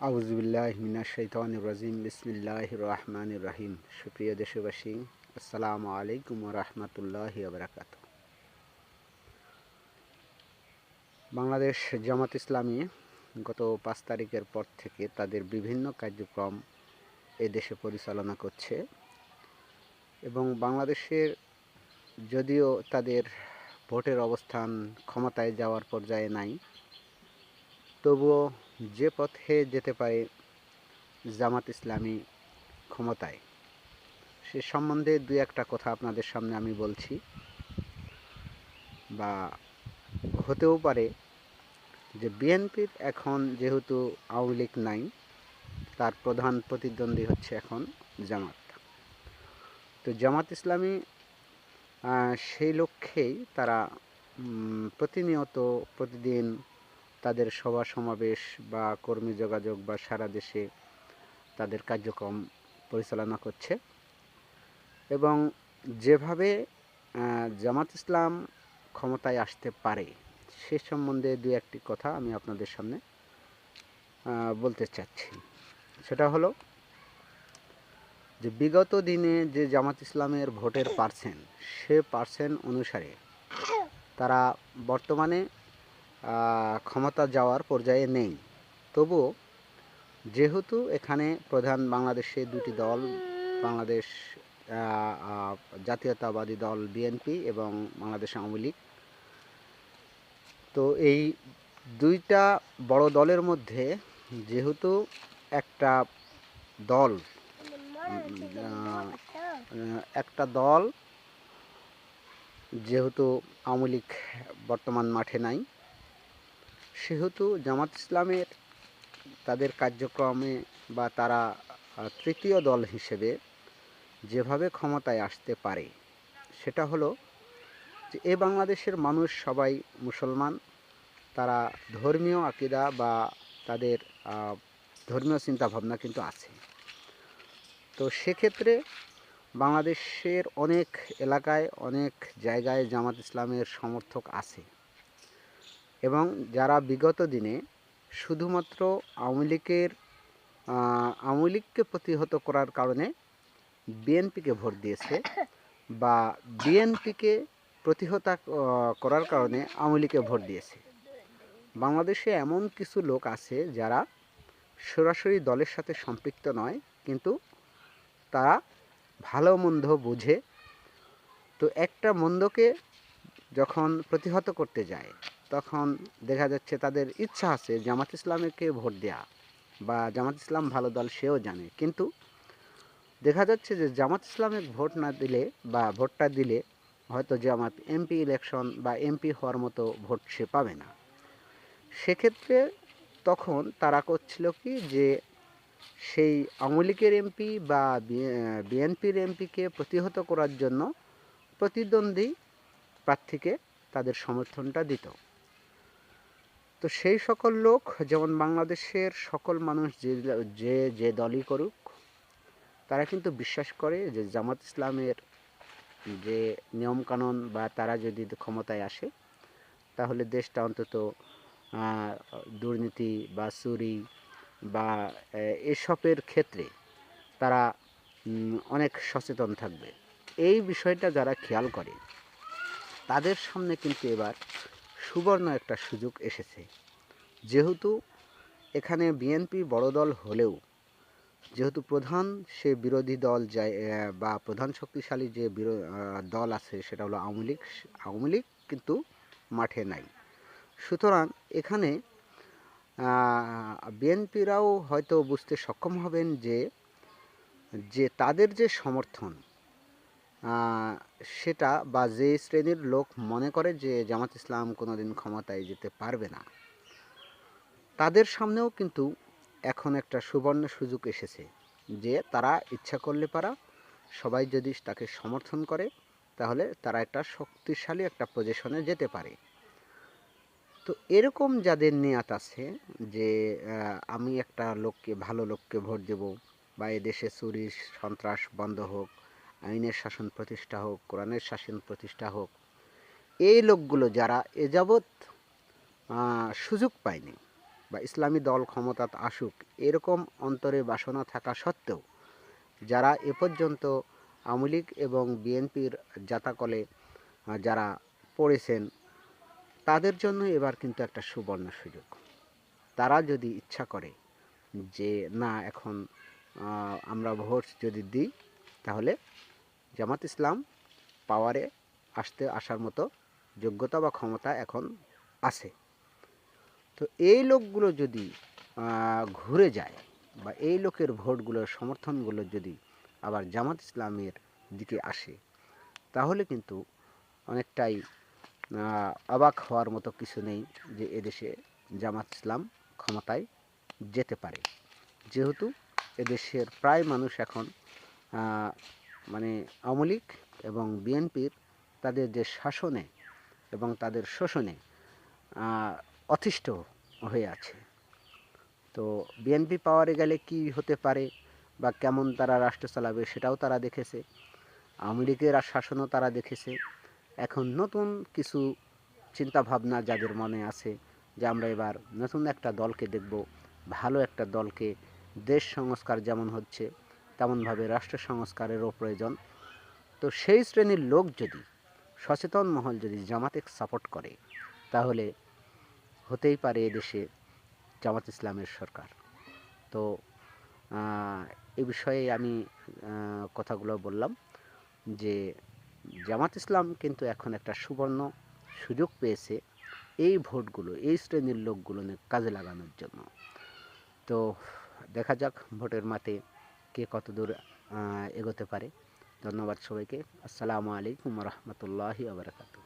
আউজবিল্লাহ মিনা বিসমিল্লাহ রহমান রাহিম। সুপ্রিয় দেশবাসী, আসসালামু আলাইকুম রহমতুল্লাহ আবরাকাত বাংলাদেশ জামাত ইসলামী গত পাঁচ তারিখের পর থেকে তাদের বিভিন্ন কার্যক্রম দেশে পরিচালনা করছে এবং বাংলাদেশের যদিও তাদের ভোটের অবস্থান ক্ষমতায় যাওয়ার পর্যায়ে নাই তবুও যে পথে যেতে পারে জামাত ইসলামী ক্ষমতায়, সে সম্বন্ধে দু একটা কথা আপনাদের সামনে আমি বলছি। বা হতেও পারে যে বিএনপির এখন যেহেতু আওয়ামী লীগ নাই, তার প্রধান প্রতিদ্বন্দ্বী হচ্ছে এখন জামাত। তো জামাত ইসলামী সেই লক্ষ্যেই তারা প্রতিনিয়ত প্রতিদিন তাদের সভা সমাবেশ বা কর্মী যোগাযোগ বা সারা দেশে তাদের কার্যক্রম পরিচালনা করছে। এবং যেভাবে জামাত ইসলাম ক্ষমতায় আসতে পারে, সে সম্বন্ধে দু একটি কথা আমি আপনাদের সামনে বলতে চাচ্ছি। সেটা হলো যে বিগত দিনে যে জামাত ইসলামের ভোটের পার্সেন্ট, সে পার্সেন্ট অনুসারে তারা বর্তমানে ক্ষমতা যাওয়ার পর্যায়ে নেই। তবুও যেহেতু এখানে প্রধান বাংলাদেশে দুটি দল, বাংলাদেশ জাতীয়তাবাদী দল বিএনপি এবং বাংলাদেশ আওয়ামী লীগ, তো এই দুইটা বড় দলের মধ্যে যেহেতু একটা দল একটা দল যেহেতু আওয়ামী লীগ বর্তমান মাঠে নাই সেহেতু জামাত ইসলামের তাদের কার্যক্রমে বা তারা তৃতীয় দল হিসেবে যেভাবে ক্ষমতায় আসতে পারে, সেটা হলো যে এ বাংলাদেশের মানুষ সবাই মুসলমান, তারা ধর্মীয় আকিদা বা তাদের ধর্মীয় চিন্তাভাবনা কিন্তু আছে। তো সেক্ষেত্রে বাংলাদেশের অনেক এলাকায়, অনেক জায়গায় জামাত ইসলামের সমর্থক আছে। এবং যারা বিগত দিনে শুধুমাত্র আওয়ামী লীগের আওয়ামী লীগকে প্রতিহত করার কারণে বিএনপিকে ভোট দিয়েছে বা বিএনপিকে প্রতিহতা করার কারণে আওয়ামী লীগকে ভোট দিয়েছে। বাংলাদেশে এমন কিছু লোক আছে যারা সরাসরি দলের সাথে সম্পৃক্ত নয়, কিন্তু তারা ভালো মন্দ বুঝে। তো একটা মন্দকে যখন প্রতিহত করতে যায় তখন দেখা যাচ্ছে তাদের ইচ্ছা আছে জামাত ইসলামকে ভোট দেয়া বা জামাত ইসলাম ভালো দল সেও জানে। কিন্তু দেখা যাচ্ছে যে জামাত ইসলামের ভোট না দিলে বা ভোটটা দিলে হয়তো জামাত এমপি ইলেকশন বা এমপি হওয়ার মতো ভোট সে পাবে না। সেক্ষেত্রে তখন তারা করছিল কি যে সেই আওয়ামী লীগের এমপি বা বিএনপির এমপিকে প্রতিহত করার জন্য প্রতিদ্বন্দ্বী প্রার্থীকে তাদের সমর্থনটা দিত। তো সেই সকল লোক, যেমন বাংলাদেশের সকল মানুষ যে যে যে দলই করুক, তারা কিন্তু বিশ্বাস করে যে জামাত ইসলামের যে নিয়মকানুন বা তারা যদি ক্ষমতায় আসে, তাহলে দেশটা অন্তত দুর্নীতি বা চুরি বা এসবের ক্ষেত্রে তারা অনেক সচেতন থাকবে। এই বিষয়টা যারা খেয়াল করে, তাদের সামনে কিন্তু এবার সুবর্ণ একটা সুযোগ এসেছে। যেহেতু এখানে বিএনপি বড় দল হলেও, যেহেতু প্রধান সে বিরোধী দল যায় বা প্রধান শক্তিশালী যে দল আছে সেটা হলো আওয়ামী লীগ আওয়ামী লীগ কিন্তু মাঠে নাই। সুতরাং এখানে বিএনপিরাও হয়তো বুঝতে সক্ষম হবেন যে যে তাদের যে সমর্থন সেটা বা যে শ্রেণির লোক মনে করে যে জামাত ইসলাম কোনোদিন ক্ষমতায় যেতে পারবে না, তাদের সামনেও কিন্তু এখন একটা সুবর্ণ সুযোগ এসেছে যে তারা ইচ্ছা করলে পারা সবাই যদি তাকে সমর্থন করে, তাহলে তারা একটা শক্তিশালী একটা পজিশনে যেতে পারে। তো এরকম যাদের নিয়াত আছে যে আমি একটা লোককে, ভালো লোককে ভোট দেব বা এ দেশে চুরি সন্ত্রাস বন্ধ হোক আইনের শাসন প্রতিষ্ঠা হোক, কোরআনের শাসন প্রতিষ্ঠা হোক, এই লোকগুলো যারা এ যাবৎ সুযোগ পায়নি বা ইসলামী দল ক্ষমতাত আসুক, এরকম অন্তরে বাসনা থাকা সত্ত্বেও যারা এ পর্যন্ত আওয়ামী লীগ এবং বিএনপির জাতাকলে যারা পড়েছেন, তাদের জন্য এবার কিন্তু একটা সুবর্ণ সুযোগ। তারা যদি ইচ্ছা করে যে, না, এখন আমরা ভোট যদি দিই, তাহলে জামাত ইসলাম পাওয়ারে আসতে, আসার মতো যোগ্যতা বা ক্ষমতা এখন আছে। তো এই লোকগুলো যদি ঘুরে যায় বা এই লোকের ভোটগুলোর সমর্থনগুলো যদি আবার জামাত ইসলামের দিকে আসে, তাহলে কিন্তু অনেকটাই অবাক হওয়ার মতো কিছু নেই যে এদেশে জামাত ইসলাম ক্ষমতায় যেতে পারে। যেহেতু এদেশের প্রায় মানুষ এখন মানে আওয়ামী লীগ এবং বিএনপির তাদের যে শাসনে এবং তাদের শোষণে অতিষ্ঠ হয়ে আছে। তো বিএনপি পাওয়ারে গেলে কি হতে পারে বা কেমন তারা রাষ্ট্র চালাবে সেটাও তারা দেখেছে। আওয়ামী লীগের শাসনও তারা দেখেছে। এখন নতুন কিছু চিন্তা ভাবনা যাদের মনে আছে যে আমরা এবার নতুন একটা দলকে দেখব, ভালো একটা দলকে দেশ সংস্কার যেমন হচ্ছে তেমনভাবে রাষ্ট্র সংস্কারেরও প্রয়োজন। তো সেই শ্রেণির লোক যদি সচেতন মহল যদি জামাতে সাপোর্ট করে, তাহলে হতেই পারে এদেশে জামাত ইসলামের সরকার। তো এ বিষয়ে আমি কথাগুলো বললাম যে, জামাত ইসলাম কিন্তু এখন একটা সুবর্ণ সুযোগ পেয়েছে এই ভোটগুলো, এই শ্রেণির লোকগুলো কাজে লাগানোর জন্য। তো, দেখা যাক ভোটের মাঠে কে কত দূর এগোতে পারে। ধন্যবাদ সবাইকে। আসসালামু আলাইকুম রহমতুল্লাহি আবরাকাতু